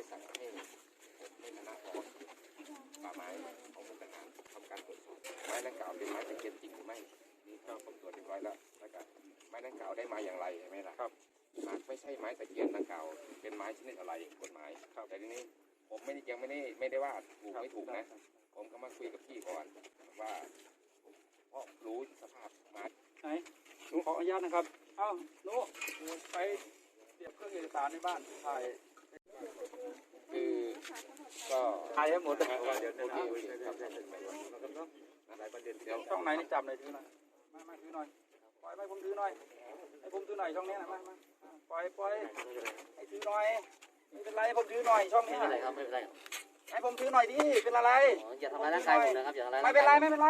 ได้สั่งให้ผมในคณะกอรป่าไม้ของมุกดาหารทำการตรวจสอบไม้ดังกล่าวเป็นไม้ตะเคียนจริงหรือไม่นี่ก็ผมตรวจเรียบร้อยแล้วแล้วก็ไม้ดังกล่าวได้มาอย่างไรใช่ไหมล่ะครับหากไม่ใช่ไม้ตะเคียนดังกล่าวเป็นไม้ชนิดอะไรกฎหมายครับแต่ทีนี้ผมไม่ได้ยังไม่ได้ไม่ได้ว่าถูกไม่ถูกนะ ผมก็มาคุยกับพี่ก่อนว่าเพราะรู้สภาพไม้ไหนหนูขออนุญาตนะครับ เอ้าหนูไปเตรียมเครื่องเอกสารในบ้านถ่าย คือก็ถ่ายให้หมดเออเออเดี๋ยวโอเคโอเคครับหลายประเด็นเดี๋ยวช่องไหนนี่จำเลยถือหน่อยมามาถือหน่อยปล่อยไปผมถือหน่อยให้ผมถือหน่อยช่องนี้นะมามาปล่อยปล่อยให้ถือหน่อยไม่เป็นไรให้ผมถือหน่อยช่องนี้ไม่เป็นไรครับไม่เป็นไรครับให้ผมถือหน่อยดิเป็นอะไรอ๋ออย่าทำร้ายร่างกายผมนะครับอย่าทำร้ายไม่เป็นไรไม่เป็นไร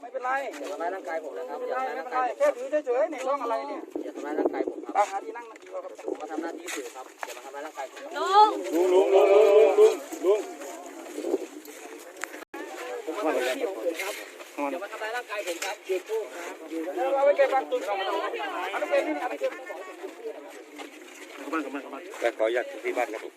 ไม่เป็นไรอย่าทำร้ายร่างกายผมนะครับไม่อเป็นย่าไรทำร้ายไม่ร่างเป็นไรกายผมแค่ถือเฉยๆนี่ช่องอะไรเนี่ยอย่าทำร้ายร่างกายผมครับตาหาที่นั่งดีกว่าครับ ผมมาทำหน้าที่สื่อครับอย่ามาทำร้ายร่างกายผมลุงลุงลุงลุงลุงลุงลุงผมมาทำหน้าที่ของผมครับอย่ามาทำร้ายร่างกายผมครับเด็กพวกครับเอาไปเก็บบ้างตุ้นเอาไปเอาไปเก็บนี่เอาไปเก็บแต่ขออยากที่บ้านครับ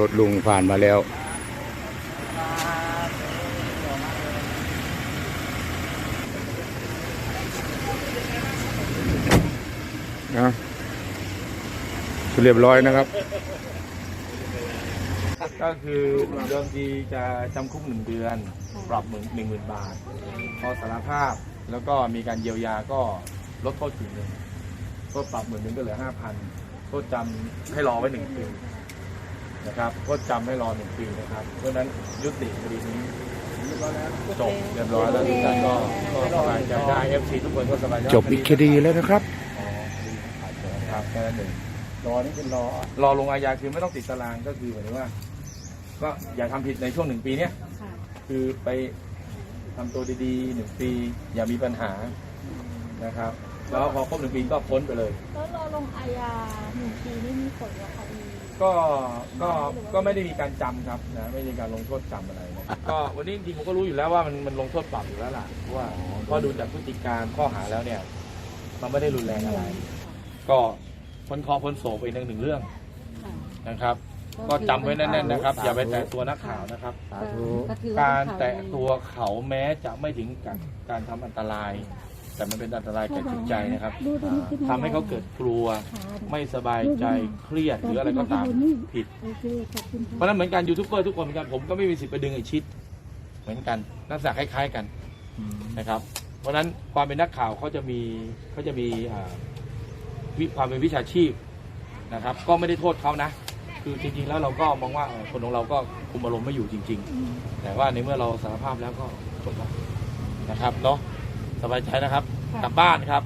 รถลุงผ่านมาแล้ว นะเรียบร้อยนะครับ ก็คือเดิมทีจะจำคุกหนึ่งเดือน ปรับหมื่นหนึ่งหมื่นบาท พอสารภาพแล้วก็มีการเยียวยาก็ลดโทษกึ่งหนึ่งโทษปรับหมื่นหนึ่งก็เหลือห้าพันโทษจำให้รอไว้หนึ่งปี นะครับโทษจำให้รอหนึ่งปีนะครับ เพราะฉะนั้นยุติคดีนี้จบเรียบร้อยแล้วทุกท่านก็ก็สบายใจได้เอฟซีทุกคนก็สบายใจจบอีกคดีแล้วนะครับอ๋อคดีผ่านไปแล้วครับแค่นั้นเองรอนี่เป็นรอรอลงอาญาคือไม่ต้องติดตารางก็คือหมายถึงว่า ก็อย่าทำผิดในช่วงหนึ่งปีเนี้ยคือไปทำตัวดีๆหนึ่งปี อย่ามีปัญหานะครับ แล้วพอครบหนึ่งปีก็พ้นไปเลย แล้วเราลงอาญาหนึ่งปีนี่มีผลกับคดี ก็ก็ก็ไม่ได้มีการจำครับนะไม่ได้มีการลงโทษจำอะไรนะก็วันนี้จริงๆผมก็รู้อยู่แล้วว่ามันมันลงโทษปรับอยู่แล้วล่ะเพราะว่าพอดูจากพฤติการข้อหาแล้วเนี่ย มันไม่ได้รุนแรงอะไร ก็พ้นคอพ้นโศกไปหนึ่งหนึ่งเรื่องนะครับ ก็จำไว้แน่นๆนะครับ อย่าไปแตะตัวนักข่าวนะครับการแตะตัวเขาแม้จะไม่ถึงกับการทำอันตราย แต่มันเป็นอันตรายแก่จิตใจนะครับทำให้เขาเกิดกลัวไม่สบายใจเครียดหรืออะไรก็ตามผิดโอเคขอบคุณค่ะเพราะฉะนั้นเหมือนกันยูทูบเบอร์ทุกคนเหมือนกันผมก็ไม่มีสิทธิ์ไปดึงไอชิด เหมือนกันลักษณะคล้ายๆกันนะครับ เพราะฉะนั้นความเป็นนักข่าวเขาจะมีเขาจะมีอ่าวิความเป็นวิชาชีพนะครับ ก็ไม่ได้โทษเขานะ คือจริงๆแล้วเราก็มองว่าเอ่อคนของเราก็คุมอารมณ์ไม่อยู่จริง ๆ แต่ว่าในเมื่อเราสารภาพแล้วก็จบแล้วนะครับเนาะ สบายใจนะครับ กลับบ้านครับ